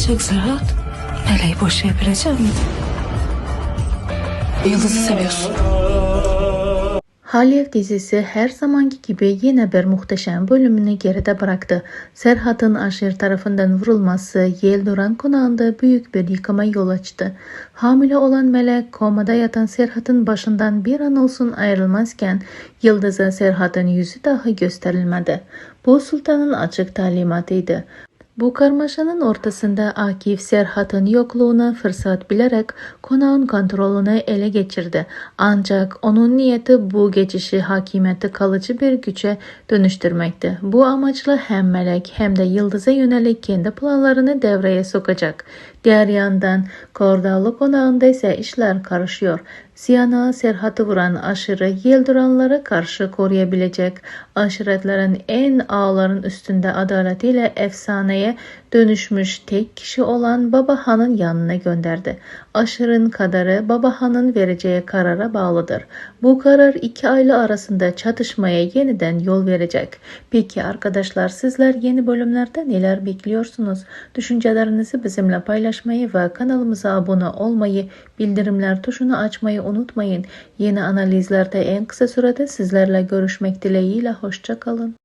gelecek Serhat? Meleği boşayabilecek mi? Yıldız'ı seviyorsun. Halyev dizisi her zamanki gibi yine bir muhteşem bölümünü geride bıraktı. Serhat'ın Aşir tarafından vurulması Yelduran konağında büyük bir yıkıma yol açtı. Hamile olan Melek komada yatan Serhat'ın başından bir an olsun ayrılmazken Yıldız'a Serhat'ın yüzü dahi gösterilmedi. Bu sultanın açık talimatıydı. Bu karmaşanın ortasında Akif Serhat'ın yokluğuna fırsat bilerek konağın kontrolünü ele geçirdi. Ancak onun niyeti bu geçişi hakimiyeti kalıcı bir güce dönüştürmekti. Bu amaçla hem Melek hem de Yıldız'a yönelik kendi planlarını devreye sokacak. Diğer yandan Kordalı konağında ise işler karışıyor. Siyana Serhat'ı vuran aşırı Yelduranlara karşı koruyabilecek aşiretlerin en ağların üstünde adaletiyle efsaneye dönüşmüş tek kişi olan Baba Han'ın yanına gönderdi. Aşırın kadarı Baba Han'ın vereceği karara bağlıdır. Bu karar iki aile arasında çatışmaya yeniden yol verecek. Peki arkadaşlar sizler yeni bölümlerde neler bekliyorsunuz? Düşüncelerinizi bizimle paylaşmayı ve kanalımıza abone olmayı, bildirimler tuşunu açmayı unutmayın. Yeni analizlerde en kısa sürede sizlerle görüşmek dileğiyle hoşça kalın.